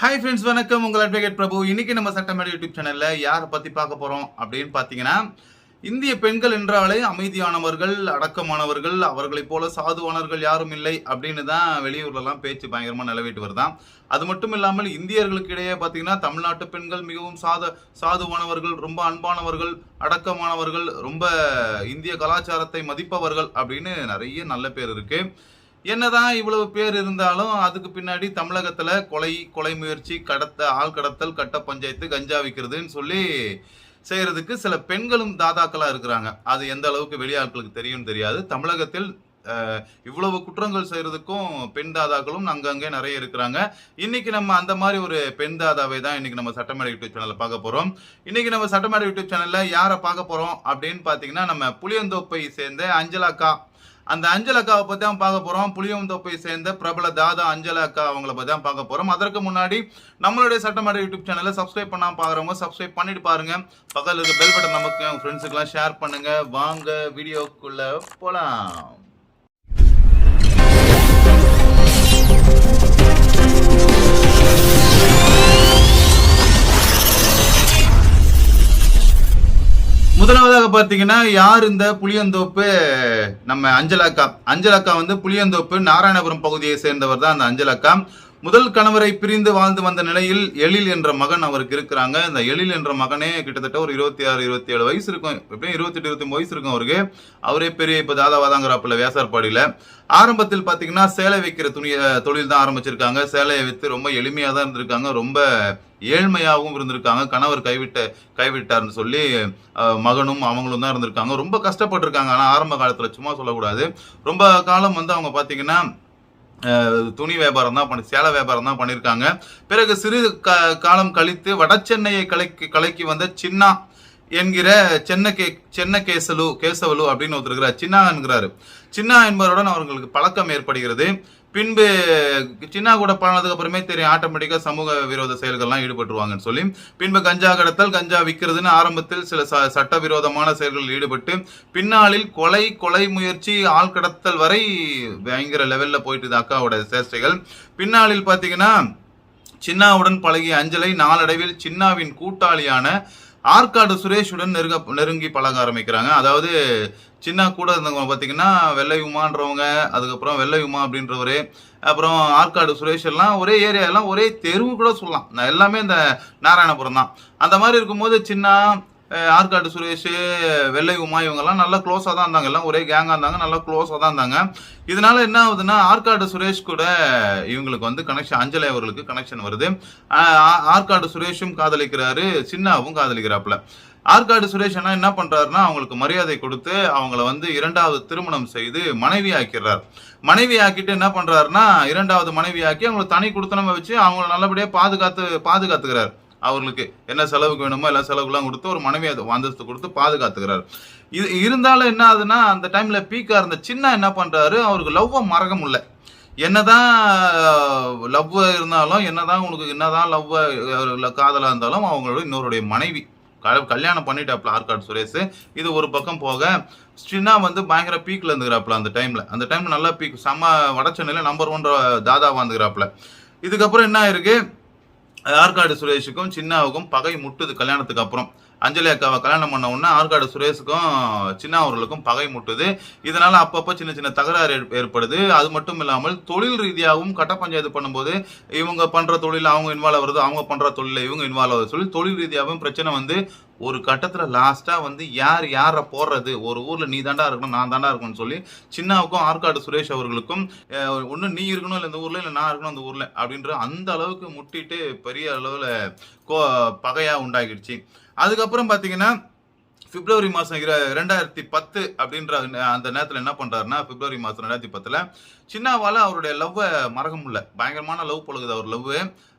Hi friends வணக்கம். உங்கள் advocate பிரபு. இன்னைக்கு நம்ம சட்டமேட யூடியூப் சேனலில் யாரை பற்றி பார்க்க போகிறோம் அப்படின்னு பார்த்தீங்கன்னா இந்திய பெண்கள் என்றாலே அமைதியானவர்கள் அடக்கமானவர்கள் அவர்களைப் போல சாதுவானவர்கள் யாரும் இல்லை அப்படின்னு தான் வெளியூர்லலாம் பேச்சு பயங்கரமாக நிலவிட்டு வருதான். அது மட்டும் இல்லாமல் இந்தியர்களுக்கு இடையே பார்த்தீங்கன்னா தமிழ்நாட்டு பெண்கள் மிகவும் சாத சாதுவானவர்கள் ரொம்ப அன்பானவர்கள் அடக்கமானவர்கள் ரொம்ப இந்திய கலாச்சாரத்தை மதிப்பவர்கள் அப்படின்னு நிறைய நல்ல பேர் இருக்குது என்னதான் இவ்வளவு பேர் இருந்தாலும் அதுக்கு பின்னாடி தமிழகத்துல கொலை கொலை முயற்சி கடத்த ஆள் கடத்தல் கட்ட பஞ்சாயத்து கஞ்சா விற்கிறதுன்னு சொல்லி செய்யறதுக்கு சில பெண்களும் தாதாக்களா இருக்கிறாங்க. அது எந்த அளவுக்கு வெளியாட்களுக்கு தெரியும் தெரியாது. தமிழகத்தில் இவ்வளவு குற்றங்கள் செய்யறதுக்கும் பெண் தாதாக்களும் அங்கங்கே நிறைய இருக்கிறாங்க. இன்னைக்கு நம்ம அந்த மாதிரி ஒரு பெண் தாதாவை தான் இன்னைக்கு நம்ம சட்டமேடை யூடியூப் சேனல்ல பார்க்க போறோம். இன்னைக்கு நம்ம சட்டமேடை யூடியூப் சேனல்ல யாரை பார்க்க போறோம் அப்படின்னு பாத்தீங்கன்னா நம்ம புளியந்தோப்பை சேர்ந்த அஞ்சலாக்கா அந்த அஞ்சல் அக்காவை பத்தி தான் பார்க்க போறோம். புளியந்தோப்பை சேர்ந்த பிரபல தாதா அஞ்சல் அக்கா அவங்கள பத்தி தான் பார்க்க போறோம். அதற்கு முன்னாடி நம்மளுடைய சட்டமன்ற யூடியூப் சேனலை சப்ஸ்கிரைப் பண்ணாம பாக்குறவங்க சப்ஸ்கிரைப் பண்ணிட்டு பாருங்க. பக்கத்துல இருக்க பெல் பட்டன் நமக்கு உங்க ஃப்ரெண்ட்ஸுக்கெல்லாம் ஷேர் பண்ணுங்க. வாங்க வீடியோக்குள்ள போலாம். முதலாவதாக பார்த்தீங்கன்னா யார் இந்த புளியந்தோப்பு? நம்ம அஞ்சலாக்கா. அஞ்சலாக்கா வந்து புளியந்தோப்பு நாராயணபுரம் பகுதியை சேர்ந்தவர் தான் அந்த அஞ்சலாக்கா. முதல் கணவரை பிரிந்து வாழ்ந்து வந்த நிலையில் எழில் என்ற மகன் அவருக்கு இருக்கிறாங்க. இந்த எழில் என்ற மகனே கிட்டத்தட்ட ஒரு இருபத்தி ஆறு இருபத்தி ஏழு வயசு இருக்கும். எப்படியும் இருபத்தெட்டு இருபத்தி வயசு இருக்கும் அவருக்கு. அவரே பெரிய இப்போ தாதாவாதாங்கிறாப்புல வேசார்பாடியில் ஆரம்பத்தில் பார்த்தீங்கன்னா சேலை வைக்கிற துணி தொழில் தான் ஆரம்பிச்சிருக்காங்க. சேலையை விற்று ரொம்ப எளிமையாக தான் இருந்திருக்காங்க. ரொம்ப ஏழ்மையாகவும் இருந்திருக்காங்க. கணவர் கைவிட்ட கைவிட்டார்னு சொல்லி மகனும் அவங்களும் தான் இருந்திருக்காங்க. ரொம்ப கஷ்டப்பட்டிருக்காங்க. ஆனால் ஆரம்ப காலத்தில் சும்மா சொல்லக்கூடாது. ரொம்ப காலம் வந்து அவங்க பார்த்தீங்கன்னா துணி வியாபாரம் தான் பண்ணி சேலை வியாபாரம் தான் பண்ணியிருக்காங்க பிறகு சிறு க காலம் கழித்து வடசென்னையை கலைக்கு கலைக்கு வந்த சின்னா என்கிற சென்ன கே சென்ன கேசலு கேசவலு அப்படின்னு ஒருத்தருக்கிறார் சின்னா என்கிறாரு. சின்னா என்பவருடன் அவர்களுக்கு பழக்கம் ஏற்படுகிறது. பின்பு சின்னா கூட பழனதுக்கு அப்புறமே தெரியும் ஆட்டோமேட்டிக்கா சமூக விரோத செயல்கள்லாம் ஈடுபட்டுருவாங்கன்னு சொல்லி. பின்பு கஞ்சா கடத்தல் கஞ்சா விற்கிறதுன்னு ஆரம்பத்தில் சில ச- சட்டவிரோதமான செயல்களில் ஈடுபட்டு பின்னாளில் கொலை கொலை முயற்சி ஆள் கடத்தல் வரை பயங்கர லெவல்ல போயிட்டு இது அக்காவோட சேஷ்டைகள். பின்னாளில் பாத்தீங்கன்னா சின்னாவுடன் பழகிய அஞ்சலை நாளடைவில் சின்னாவின் கூட்டாளியான ஆற்காடு சுரேஷுடன் நெருங்க நெருங்கி பழக ஆரம்பிக்கிறாங்க. அதாவது சின்ன கூட இருந்தவங்க பார்த்தீங்கன்னா வெள்ளை உமான்றவங்க அதுக்கப்புறம் வெள்ளை உமா அப்படின்றவரு அப்புறம் ஆற்காடு சுரேஷ் எல்லாம் ஒரே ஏரியா எல்லாம் ஒரே தெருவு கூட சொல்லலாம். எல்லாமே இந்த நாராயணபுரம் தான். அந்த மாதிரி இருக்கும்போது சின்ன ஆற்காடு சுரேஷ் வெள்ளை உமா இவங்கெல்லாம் நல்லா க்ளோஸாக தான் இருந்தாங்க. எல்லாம் ஒரே கேங்காக இருந்தாங்க. நல்லா க்ளோஸாக தான் இருந்தாங்க. இதனால என்ன ஆகுதுன்னா ஆற்காடு சுரேஷ் கூட இவங்களுக்கு வந்து கனெக்ஷன் அஞ்சலி அவர்களுக்கு கனெக்ஷன் வருது. ஆ- ஆற்காடு சுரேஷும் காதலிக்கிறாரு. சின்னாவும் காதலிக்கிறாப்புல. ஆற்காடு சுரேஷ் என்ன என்ன பண்றாருன்னா அவங்களுக்கு மரியாதை கொடுத்து அவங்கள வந்து இரண்டாவது திருமணம் செய்து மனைவி ஆக்கிறார் மனைவி ஆக்கிட்டு என்ன பண்றாருன்னா இரண்டாவது மனைவி ஆக்கி அவங்களை தனி கொடுத்தனமா வச்சு அவங்கள நல்லபடியா பாதுகாத்து பாதுகாத்துக்கிறார். அவர்களுக்கு என்ன செலவுக்கு வேணுமோ எல்லா செலவுக்குலாம் கொடுத்து ஒரு மனைவி அது அந்தஸ்து கொடுத்து பாதுகாத்துக்கிறார். இது இருந்தாலும் என்ன ஆகுதுன்னா அந்த டைம்ல பீக்கா இருந்த சின்ன என்ன பண்றாரு அவருக்கு லவ்வை மறக்க முடியல. என்னதான் லவ் இருந்தாலும் என்னதான் உனக்கு என்னதான் லவ் காதலாக இருந்தாலும் அவங்களோட இன்னொருடைய மனைவி க- கல்யாணம் பண்ணிட்டாப்ல ஆற்காடு சுரேஷ். இது ஒரு பக்கம் போக ஸ்டினா வந்து பயங்கர பீக்ல இருந்துக்கிறாப்ல அந்த டைம்ல அந்த டைம்ல நல்லா பீக் செம்ம வட சென்னையில நம்பர் ஒன் தாதாவாக இருந்துக்கிறாப்புல இதுக்கப்புறம் என்ன ஆயிருக்கு ஆற்காடு சுரேஷுக்கும் சின்னாவுக்கும் பகை முட்டுது கல்யாணத்துக்கு அப்புறம். அஞ்சலி அக்காவை கல்யாணம் பண்ண உடனே ஆற்காடு சுரேஷுக்கும் சின்ன அவர்களுக்கும் பகை முட்டுது. இதனால அப்பப்போ சின்ன சின்ன தகராறு ஏற்படுது. அது மட்டும் இல்லாமல் தொழில் ரீதியாகவும் கட்ட பஞ்சாயத்து பண்ணும்போது இவங்க பண்ற தொழில் அவங்க இன்வால்வ் ஆகுறது அவங்க பண்ற தொழில இவங்க இன்வால்வ் ஆகுது சொல்லி தொழில் ரீதியாகவும் பிரச்சனை வந்து ஒரு கட்டத்தில் லாஸ்ட்டாக வந்து யார் யாரை போடுறது? ஒரு ஊரில் நீ தாண்டா இருக்கணும் நான் தாண்டா இருக்கணும்னு சொல்லி சின்னாவுக்கும் ஆற்காடு சுரேஷ் அவர்களுக்கும் ஒன்று நீ இருக்கணும் இல்லை இந்த ஊரில் இல்லை நான் இருக்கணும் அந்த ஊரில் அப்படின்ற அந்த அளவுக்கு முட்டிட்டு பெரிய அளவில் கோ பகையாக உண்டாகிடுச்சு. அதுக்கப்புறம் பார்த்தீங்கன்னா பிப்ரவரி மாதம் இர ரெண்டாயிரத்தி பத்து அப்படின்ற நே- அந்த நேரத்தில் என்ன பண்ணுறாருன்னா பிப்ரவரி மாதம் ரெண்டாயிரத்தி பத்தில் சின்னாவால் அவருடைய லவ்வை மறக்க முடியல. பயங்கரமான லவ் பழகுது அவர் லவ்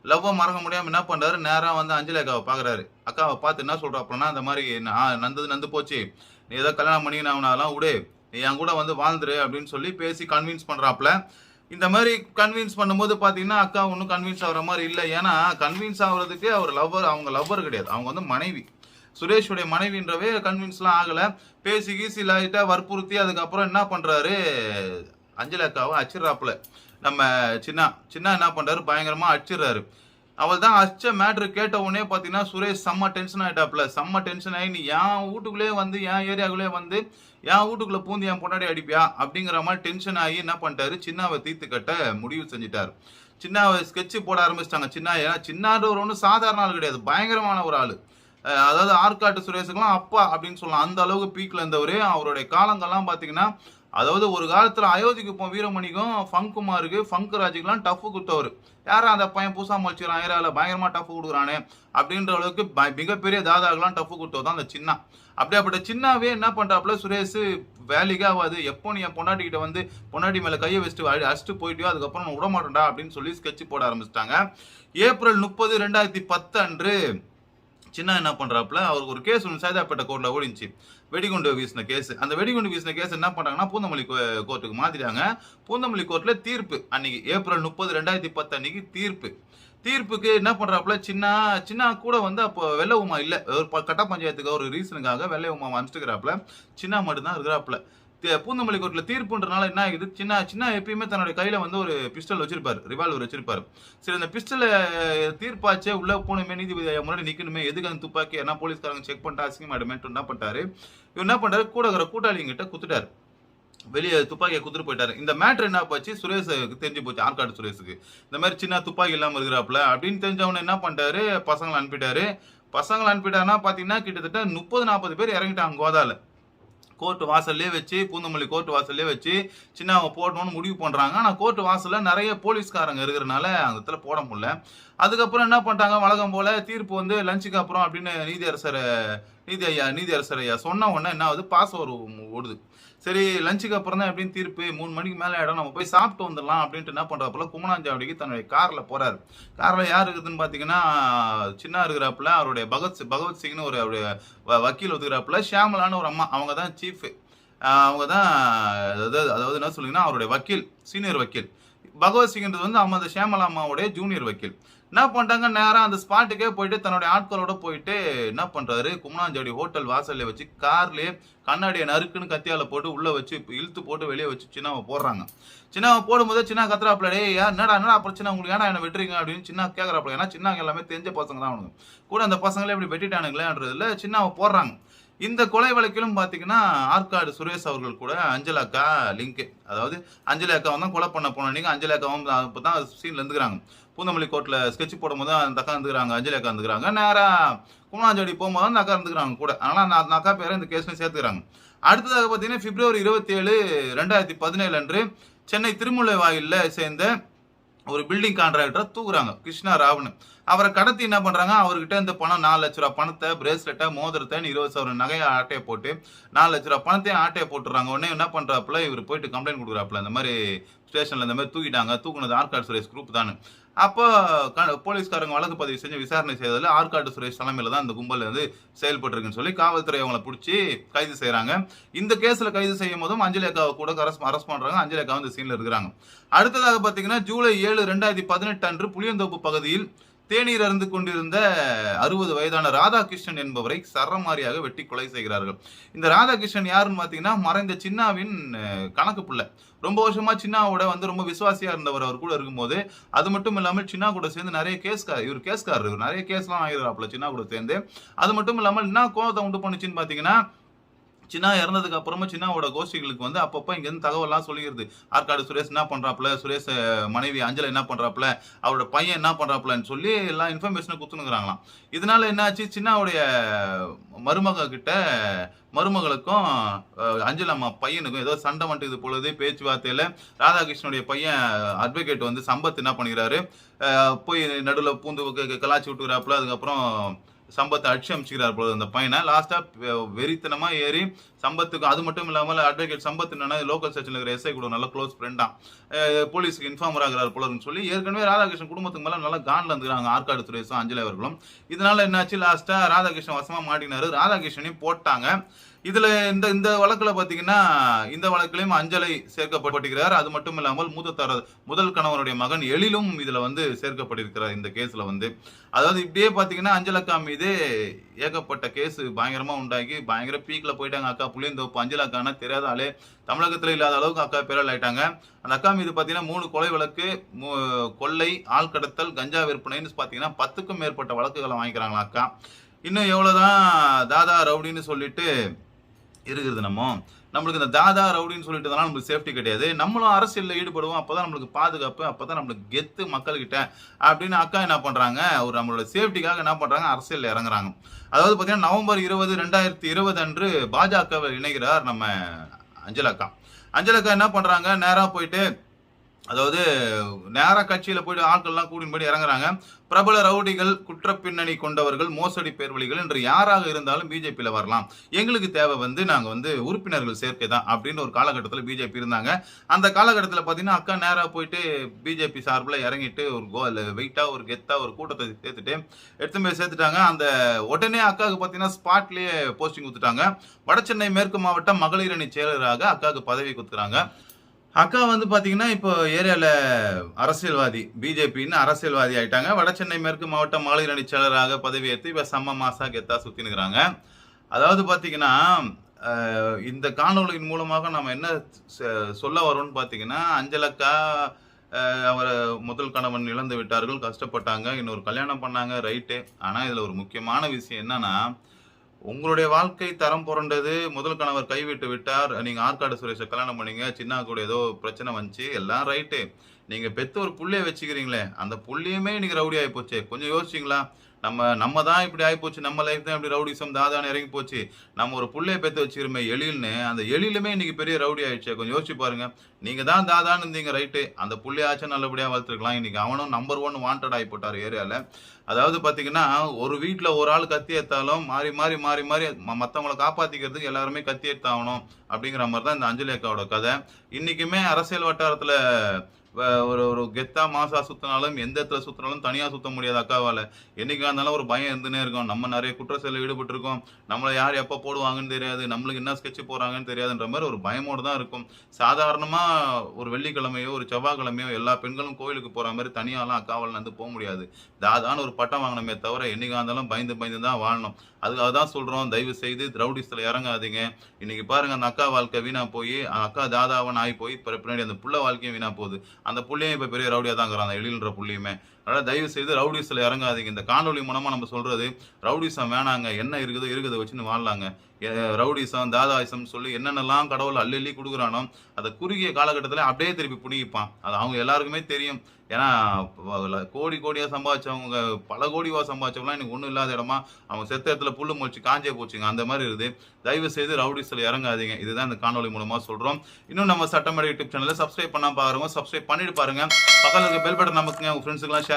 லவ்வை மறக்க முடியாமல் என்ன பண்ணுறாரு நேராக வந்து அஞ்சலி அக்காவை பார்க்குறாரு அக்காவை பார்த்து என்ன சொல்கிறாப்புலன்னா அந்த மாதிரி நான் நந்தது நந்து போச்சு. நீ ஏதோ கல்யாணம் பண்ணி நான் அதெல்லாம் விடு. நீ என் கூட வந்து வாழ்ந்துரு அப்படின்னு சொல்லி பேசி கன்வின்ஸ் பண்ணுறாப்புல இந்த மாதிரி கன்வின்ஸ் பண்ணும்போது பார்த்தீங்கன்னா அக்கா ஒன்றும் கன்வின்ஸ் ஆகுற மாதிரி இல்லை. ஏன்னா கன்வின்ஸ் ஆகுறதுக்கு அவர் லவ்வர் அவங்க லவ்வர் கிடையாது. அவங்க வந்து மனைவி. சுரேஷுடைய மனைவின்றவே கன்வின்ஸ்லாம் ஆகலை. பேசி கீசி லைட்டாக வற்புறுத்தி அதுக்கப்புறம் என்ன பண்ணுறாரு அஞ்சலி அக்காவை அச்சிடுறாப்புல. நம்ம சின்ன சின்ன என்ன பண்ணுறாரு பயங்கரமாக அடிச்சிடுறாரு அவள் தான் அச்ச மேட்ரு கேட்ட உடனே பார்த்தீங்கன்னா சுரேஷ் செம்ம டென்ஷன் ஆகிட்டாப்ல செம்ம டென்ஷன் ஆகி நீ என் வீட்டுக்குள்ளே வந்து என் ஏரியாக்குள்ளே வந்து என் வீட்டுக்குள்ளே பூந்து என் பொண்டாடி அடிப்பியா? அப்படிங்கிற மாதிரி டென்ஷன் ஆகி என்ன பண்ணிட்டாரு? சின்னாவை தீர்த்து கட்ட முடிவு செஞ்சுட்டாரு. சின்னாவை ஸ்கெட்ச் போட ஆரம்பிச்சிட்டாங்க. சின்ன ஏன்னா சின்னான்றவர் ஒன்றும் சாதாரண ஆள் கிடையாது. பயங்கரமான ஒரு ஆள். அதாவது ஆற்காட்டு சுரேஷுக்கெல்லாம் அப்பா அப்படின்னு சொல்லலாம். அந்த அளவுக்கு பீக்கில் இருந்தவர். அவருடைய காலங்கள்லாம் பார்த்தீங்கன்னா அதாவது ஒரு காலத்துல அயோத்திக்கு போ வீரமணிக்கும் ஃபங்குமாருக்கு ஃபங்கு ராஜுக்கெல்லாம் டஃப் கொடுத்தவர். யாரும் அந்த பையன் பூசா மொழிச்சிக்கிறான் ஏரியாவில் பயங்கரமா டஃப் கொடுக்குறானே அப்படின்ற அளவுக்கு மிகப்பெரிய தாதாக்கெல்லாம் டஃப் கொடுத்தவர் தான் அந்த சின்ன. அப்படியாப்பட்ட சின்னாவே என்ன பண்றாப்புல சுரேஷ் வேலைக்கே ஆகாது. எப்போ நீ என் பொண்டாட்டி கிட்ட வந்து பொண்டாட்டி மேல கையை வச்சுட்டு அடி- அடிச்சுட்டு போயிட்டியோ அதுக்கப்புறம் நான் விட மாட்டேன்டா அப்படின்னு சொல்லி ஸ்கெட்ச் போட ஆரம்பிச்சிட்டாங்க. ஏப்ரல் முப்பது ரெண்டாயிரத்தி பத்து அன்று சின்ன என்ன பண்ணுறாப்புல அவருக்கு ஒரு கேஸ் ஒன்று சைதாப்பேட்டை கோர்ட்டில் ஓடிச்சு வெடிகுண்டு வீசின கேஸ் அந்த வெடிகுண்டு வீசின கேஸ் என்ன பண்ணுறாங்கன்னா பூந்தமல்லி கோ- கோர்ட்டுக்கு மாற்றிட்டாங்க பூந்தமல்லி கோர்ட்டில் தீர்ப்பு அன்னைக்கு ஏப்ரல் முப்பது ரெண்டாயிரத்தி பத்து அன்னைக்கு தீர்ப்பு. தீர்ப்புக்கு என்ன பண்ணுறாப்புல சின்ன சின்ன கூட வந்து அப்போ வெள்ளை உமா இல்லை. ஒரு கட்ட பஞ்சாயத்துக்கு ஒரு ரீசனுக்காக வெள்ளை உமா அனுப்பிச்சுக்கிறாப்புல. சின்ன மட்டும்தான் இருக்கிறாப்புல. பூந்தமல்லி கோர்ட்ல தீர்ப்புன்றனால என்ன ஆகுது? சின்ன சின்ன எப்பயுமே தன்னுடைய கையில வந்து ஒரு பிஸ்டல் வச்சிருப்பாரு. ரிவால்வர் வச்சிருப்பாரு. சரி அந்த பிஸ்டலை தீர்ப்பாச்சே உள்ள போகணுமே நீதிபதி முன்னாடி நிக்கணுமே எதுக்கு அந்த துப்பாக்கி? என்ன போலீஸ்காரங்க செக் பண்ணிட்டு அசிங்கமாயிடுமேன்ட்டு என்ன பண்ணிட்டாரு இவர் என்ன பண்றாரு? கூட இருக்கிற கூட்டாளிங்கிட்ட குத்துட்டாரு. வெளியே துப்பாக்கியை குத்துட்டு போயிட்டாரு. இந்த மேட்ரு என்ன போச்சு சுரேஷுக்கு தெரிஞ்சு போச்சு ஆற்காடு சுரேஷுக்கு. இந்த மாதிரி சின்ன துப்பாக்கி இல்லாம இருக்கிறாப்புல அப்படின்னு தெரிஞ்சவன என்ன பண்ணிட்டாரு? பசங்களை அனுப்பிட்டாரு. பசங்களை அனுப்பிட்டாருன்னா பாத்தீங்கன்னா கிட்டத்தட்ட முப்பது நாற்பது பேர் இறங்கிட்டாங்க கோதாவில் கோர்ட் வாசல்லே வச்சு பூந்தமல்லி கோர்ட் வாசல்லே வச்சு சின்ன அவங்க போடணும்னு முடிவு பண்ணுறாங்க ஆனால் கோர்ட் வாசலில் நிறைய போலீஸ்காரங்க இருக்கிறனால அந்த இடத்துல போட முடியல. அதுக்கப்புறம் என்ன பண்ணிட்டாங்க? வழக்கம் போல தீர்ப்பு வந்து லஞ்சுக்கு அப்புறம் அப்படின்னு நீதியரசர் நீதி ஐயா நீதியரசர் ஐயா சொன்ன உடனே என்ன ஆகுது? பாஸ் ஒரு ஓடுது. சரி லஞ்சுக்கு அப்புறம் தான் எப்படின்னு தீர்ப்பு. மூணு மணிக்கு மேலே இடம் நம்ம போய் சாப்பிட்டு வந்துடலாம் அப்படின்ட்டு என்ன பண்றாப்புல குமணாஞ்சாவடிக்கு தன்னுடைய காரில் போகிறார் காரில் யார் இருக்குதுன்னு பார்த்தீங்கன்னா சின்ன இருக்கிறாப்புல அவருடைய பகத் பகவத்சிங்னு பகவத் சிங்னு ஒரு அவருடைய வக்கீல் ஒத்துக்கிறாப்புல ஷியாமலான்னு ஒரு அம்மா. அவங்க தான் சீஃப் அவங்க தான் அதாவது அதாவது என்ன சொல்லுங்கன்னா அவருடைய வக்கீல் சீனியர் வக்கீல். பகவத் சிங்ன்றது வந்து அவங்க அந்த ஷியாமலா அம்மாவுடைய ஜூனியர் வக்கீல். என்ன பண்ணிட்டாங்க நேரம் அந்த ஸ்பாட்டுக்கே போயிட்டு தன்னுடைய ஆட்களோட போயிட்டு என்ன பண்றாரு? குமணாஞ்சோடி ஹோட்டல் வாசல்ல வச்சு கார்லயே கண்ணாடியை நறுக்குன்னு கத்தியால போட்டு உள்ள வச்சு இழுத்து போட்டு வெளியே வச்சு சின்னாவை போடுறாங்க. சின்னாவை போடும்போது சின்ன கத்துறாப்புல டேய் யார் என்னடா என்னடா பிரச்சனை? உங்களுக்கு ஏன்னா என்ன வெட்டுறீங்க? அப்படின்னு சின்ன கேட்கறாப்புல ஏன்னா சின்ன எல்லாமே தெரிஞ்ச பசங்க தான் அவனுங்க கூட அந்த பசங்களே இப்படி வெட்டிட்டானுங்களேன்றதுல சின்னாவை போடுறாங்க. இந்த கொலை வழக்கிலும் பார்த்தீங்கன்னா ஆற்காடு சுரேஷ் அவர்கள் கூட அஞ்சலாக்கா லிங்க். அதாவது அஞ்சலி அக்காவும் தான் கொலை பண்ண போன நீங்கள் அஞ்சலி அக்காவும் இப்போ தான் சீன்ல இருந்துக்கிறாங்க. பூந்தமல்லி கோர்ட்டில் ஸ்கெட்ச் போடும்போது அந்த அக்கா இருந்துக்கிறாங்க அஞ்சலி அக்கா இருந்துக்கிறாங்க. நேராக குமணாஞ்சோடி போகும்போது அந்த அக்கா இருந்துக்கிறாங்க கூட. ஆனால் நான் அந்த அக்கா பேரை இந்த கேஸ்ல சேர்த்துக்கிறாங்க. அடுத்ததாக பார்த்தீங்கன்னா பிப்ரவரி இருபத்தி ஏழு ரெண்டாயிரத்தி பதினேழு அன்று சென்னை திருமுல்லை வாயிலில் சேர்ந்த ஒரு பில்டிங் கான்ட்ராக்டரை தூக்குறாங்க கிருஷ்ணா ராவ்னு அவரை கடத்தி என்ன பண்றாங்க? அவர்கிட்ட இந்த பணம் நாலு லட்ச ரூபா பணத்தை பிரேஸ்லெட்டை மோதிரத்தை இருபது சவரம் நகையை ஆட்டையை போட்டு நாலு லட்ச ரூபா பணத்தையும் ஆட்டையை போட்டுறாங்க. உடனே என்ன பண்றாப்புல? இவர் போயிட்டு கம்ப்ளைண்ட் கொடுக்குறாப்புல. இந்த மாதிரி ஸ்டேஷன்ல இந்த மாதிரி தூக்கிட்டாங்க. தூக்குனது ஆர்காட் சுரேஷ் குரூப் தான் அப்போ க- போலீஸ்காரங்க வழக்கு பதிவு செஞ்சு விசாரணை செய்ததில் ஆற்காடு சுரேஷ் தலைமையில தான் இந்த கும்பல் வந்து செயல்பட்டுருக்குன்னு சொல்லி காவல்துறை அவங்கள பிடிச்சி கைது செய்கிறாங்க இந்த கேஸில் கைது செய்யும் போதும் அஞ்சலேக்காவை கூட அரசு அரெஸ்ட் பண்ணுறாங்க அஞ்சலேக்கா வந்து சீனில் இருக்கிறாங்க. அடுத்ததாக பார்த்தீங்கன்னா ஜூலை ஏழு ரெண்டாயிரத்தி பதினெட்டு அன்று புளியந்தோப்பு பகுதியில் தேநீர் அருந்து கொண்டிருந்த அறுபது வயதான ராதாகிருஷ்ணன் என்பவரை சரமாரியாக வெட்டி கொலை செய்கிறார்கள். இந்த ராதாகிருஷ்ணன் யாருன்னு பார்த்தீங்கன்னா மறைந்த சின்னாவின் கணக்கு பிள்ளை. ரொம்ப வருஷமா சின்னாவோட வந்து ரொம்ப விசுவாசியா இருந்தவர் அவர் கூட இருக்கும்போது அது மட்டும் இல்லாமல் சின்னா கூட சேர்ந்து நிறைய கேஸ்கார் இவர் கேஸ்காரர் நிறைய கேஸ்லாம் ஆகிறாப்புல சின்னா கூட சேர்ந்து. அது மட்டும் இல்லாமல் என்ன கோவத்தை உண்டு பண்ணுச்சுன்னு பாத்தீங்கன்னா சின்னா இறந்ததுக்கு அப்புறமா சின்னாவோட கோஷ்டிகளுக்கு வந்து அப்பப்போ இங்கேருந்து தகவல்லாம் சொல்லிடுது ஆற்காடு சுரேஷ் என்ன பண்ணுறாப்புல சுரேஷ் மனைவி அஞ்சலை என்ன பண்ணுறாப்புல அவரோட பையன் என்ன பண்ணுறாப்புலன்னு சொல்லி எல்லா இன்ஃபர்மேஷனை குத்துனுக்குறாங்களாம் இதனால என்னாச்சு? சின்னாவுடைய மருமக கிட்ட மருமகளுக்கும் அஞ்சல் அம்மா பையனுக்கும் ஏதோ சண்டை வந்துட்டு பொழுது பேச்சுவார்த்தையில் ராதாகிருஷ்ணனுடைய பையன் அட்வொகேட் வந்து சம்பத் என்ன பண்ணிக்கிறாரு? போய் நடுவில் பூந்து கலாச்சி விட்டுக்கிறாப்புல. அதுக்கப்புறம் சம்பத்தை அடிச்சு அமைச்சுக்கிறார் போல அந்த பையனை லாஸ்டா வெறித்தனமா ஏறி சம்பத்துக்கு அது மட்டும் இல்லாமல் அட்வொகேட் சம்பத் என்னன்னா லோக்கல் செக்ஷன்ல இருக்கிற எஸ்ஐ கூட நல்ல க்ளோஸ் ஃப்ரெண்டா போலீஸுக்கு இன்ஃபார்மர் ஆகிறார் போலன்னு சொல்லி ஏற்கனவே ராதாகிருஷ்ணன் குடும்பத்துக்கு மேலே நல்லா காண்டில் இருந்துக்கிறாங்க ஆற்காடு சுரேஷும் அஞ்சலி அவர்களும். இதனால என்னாச்சு லாஸ்ட்டாக ராதாகிருஷ்ணன் வசமாக மாட்டினாரு ராதாகிருஷ்ணனையும் போட்டாங்க. இதுல இந்த இந்த வழக்குல பாத்தீங்கன்னா இந்த வழக்கிலையும் அஞ்சலை சேர்க்கப்பட்டிருக்கிறார். அது மட்டும் இல்லாமல் மூத்த தர முதல் கணவனுடைய மகன் எழிலும் இதுல வந்து சேர்க்கப்பட்டிருக்கிறார் இந்த கேஸ்ல வந்து. அதாவது இப்படியே பாத்தீங்கன்னா அஞ்சலக்கா மீது ஏகப்பட்ட கேஸ் பயங்கரமாக உண்டாகி பயங்கர பீக்கில் போயிட்டாங்க அக்கா புளியந்தோப்பு அஞ்சலக்கான தெரியாத ஆளே. இல்லாத அளவுக்கு அக்கா பேரல் ஆயிட்டாங்க. அந்த அக்கா மீது பார்த்தீங்கன்னா மூணு கொலை வழக்கு கொள்ளை ஆள் கடத்தல் கஞ்சா விற்பனைன்னு பார்த்தீங்கன்னா பத்துக்கும் மேற்பட்ட வழக்குகளை வாங்கிக்கிறாங்களா அக்கா. இன்னும் எவ்வளோதான் தாதா ரவுடின்னு சொல்லிட்டு இருக்குது நம்ம. நம்மளுக்கு இந்த தாதா ரவுடின்னு சொல்லிட்டு தான் நம்மளுக்கு சேஃப்டி கிடையாது. நம்மளும் அரசியலில் ஈடுபடுவோம். அப்போ தான் நம்மளுக்கு பாதுகாப்பு அப்போ தான் நம்மளுக்கு கெத்து மக்கள்கிட்ட. அப்படின்னு அக்கா என்ன பண்ணுறாங்க ஒரு நம்மளோட சேஃப்டிக்காக என்ன பண்ணுறாங்க அரசியலில் இறங்குறாங்க. அதாவது பார்த்தீங்கன்னா நவம்பர் இருபது ரெண்டாயிரத்தி இருபது அன்று பாஜகவில் இணைகிறார் நம்ம அஞ்சலக்கா. அஞ்சலக்கா என்ன பண்ணுறாங்க நேராக போயிட்டு அதாவது நேர கட்சியில போயிட்டு ஆட்கள்லாம் கூட்டின்னு போய் இறங்குறாங்க. பிரபல ரவுடிகள் குற்ற பின்னணி கொண்டவர்கள் மோசடி பேர்வழிகள் என்று யாராக இருந்தாலும் பிஜேபியில வரலாம். எங்களுக்கு தேவை வந்து நாங்க வந்து உறுப்பினர்கள் சேர்க்கை தான் அப்படின்னு ஒரு காலகட்டத்தில் பிஜேபி இருந்தாங்க. அந்த காலகட்டத்தில் பார்த்தீங்கன்னா அக்கா நேராக போயிட்டு பிஜேபி சார்பில் இறங்கிட்டு ஒரு கோல் வெயிட்டாக ஒரு கெத்தாக ஒரு கூட்டத்தை சேர்த்துட்டு எடுத்து போய் சேர்த்துட்டாங்க. அந்த உடனே அக்காவுக்கு பார்த்தீங்கன்னா ஸ்பாட்லேயே போஸ்டிங் கொடுத்துட்டாங்க. வடசென்னை மேற்கு மாவட்டம் மகளிர் அணி செயலராக அக்காவுக்கு பதவி கொடுத்துறாங்க அக்கா வந்து பார்த்தீங்கன்னா இப்போ ஏரியாவில் அரசியல்வாதி பிஜேபின்னு அரசியல்வாதி ஆயிட்டாங்க. வடசென்னை மேற்கு மாவட்ட மகளிர் அணி செயலராக பதவி ஏற்று செம்ம மாசா கெத்தா சுற்றினுக்கிறாங்க அதாவது பார்த்தீங்கன்னா இந்த காணொலியின் மூலமாக நம்ம என்ன சொல்ல வரோம்னு பார்த்தீங்கன்னா அஞ்சலக்கா அவரை முதல் கணவன் இழந்து விட்டார்கள் கஷ்டப்பட்டாங்க இன்னொரு கல்யாணம் பண்ணாங்க ரைட்டு. ஆனால் இதில் ஒரு முக்கியமான விஷயம் என்னன்னா உங்களுடைய வாழ்க்கை தரம் புரண்டது. முதல் கணவர் கைவிட்டு விட்டார். நீங்க ஆற்காடு சுரேஷை கல்யாணம் பண்ணீங்க. சின்ன கூட ஏதோ பிரச்சனை வந்துச்சு. எல்லாம் ரைட்டு நீங்க பெற்று ஒரு புள்ளைய வச்சுக்கிறீங்களே. அந்த புள்ளையுமே இன்னைக்கு ரவுடி ஆகி போச்சு. கொஞ்சம் யோசிச்சிங்களா? நம்ம நம்ம தான் இப்படி ஆகி போச்சு. நம்ம லைஃப் தான் இப்படி ரவுடிசம் தாதான்னு இறங்கி போச்சு. நம்ம ஒரு புள்ளைய பெற்று வச்சுக்கிறோமே எழில்னு. அந்த எழிலுமே இன்னைக்கு பெரிய ரவுடி ஆயிடுச்சு. கொஞ்சம் யோசிச்சு பாருங்க. நீங்க தான் தாதான்னு இருந்தீங்க ரைட்டு அந்த புள்ளையாச்சும் நல்லபடியா வளர்த்துருக்கலாம். இன்னைக்கு அவனும் நம்பர் ஒன் வாண்டட் ஆகி போட்டார் ஏரியாவில் அதாவது பார்த்தீங்கன்னா ஒரு வீட்டில் ஒரு ஆள் கத்தி எடுத்தாலும் மாறி மாறி மாறி மாறி ம- காப்பாற்றிக்கிறதுக்கு எல்லாருமே கத்தி எடுத்தாகணும் அப்படிங்கிற மாதிரி தான் இந்த அஞ்சலி அக்காவோட கதை. இன்னைக்குமே அரசியல் வட்டாரத்தில் வ- ஒரு ஒரு கெத்தா மாசா சுத்தினாலும் எந்த இடத்துல சுத்தினாலும் தனியாக சுத்த முடியாது அக்காவால என்னைக்கா இருந்தாலும் ஒரு பயம் இருந்துனே இருக்கும். நம்ம நிறைய குற்ற செயலில் ஈடுபட்டிருக்கோம். நம்மளை யார் எப்போ போடுவாங்கன்னு தெரியாது. நம்மளுக்கு என்ன ஸ்கெட்ச் போகிறாங்கன்னு தெரியாதுன்ற மாதிரி ஒரு பயமோடு தான் இருக்கும். சாதாரணமாக ஒரு வெள்ளிக்கிழமையோ ஒரு செவ்வாய்க்கிழமையோ எல்லா பெண்களும் கோயிலுக்கு போகிற மாதிரி தனியாலாம் அக்காவால் வந்து போக முடியாது. தாதான்னு ஒரு பட்டம் வாங்கினமே தவிர என்னைக்கா இருந்தாலும் பயந்து பயந்து தான் வாழணும். அதுக்காக தான் சொல்கிறோம் தயவு செய்து திரௌடிஸ்ல இறங்காதீங்க. இன்னைக்கு பாருங்க அந்த அக்கா வாழ்க்கை வீணா போய் அக்கா தாதாவன் ஆகி போய் பின்னாடி அந்த புள்ள வாழ்க்கையும் வீணா போகுது. அந்த புள்ளையும் இப்போ பெரிய ரவுடியாக தான் இருக்கிறான் அந்த எழில்ன்ற புள்ளியுமே. அதனால் தயவு செய்து ரவுடிஸில் இறங்காதீங்க. இந்த காணொலி மூலமாக நம்ம சொல்கிறது ரவுடிசம் வேணாங்க என்ன இருக்குதோ இருக்குதை வச்சுன்னு வாழலாங்க. ரவுடிசம் தாதாயிசம் சொல்லி என்னென்னலாம் கடவுள் அள்ளி அள்ளி கொடுக்குறானோ அதை குறுகிய காலகட்டத்தில் அப்படியே திருப்பி புடிங்கிப்பான் அது அவங்க எல்லாருக்குமே தெரியும். ஏன்னா கோடி கோடியாக சம்பாதிச்சவங்க பல கோடிவா சம்பாதிச்சவங்களாம் எனக்கு ஒன்றும் இல்லாத இடமா அவங்க செத்த இடத்துல புல்லு முளைச்சு காஞ்சே போச்சுங்க. அந்த மாதிரி இருக்குது. தயவு செய்து ரவுடிஸில் இறங்காதீங்க. இதுதான் இந்த காணொலி மூலமாக சொல்கிறோம் இன்னும் நம்ம சட்டமேடை யூடியூப் சேனலில் சப்ஸ்கிரைப் பண்ணால் பாருங்க. சப்ஸ்கிரைப் பண்ணிட்டு பாருங்க. பக்கத்தில் இருக்க பெல் பட்டன் நமக்குங்க உங்கள் ஃப்ரெண்ட்ஸுக்கெல்லாம் share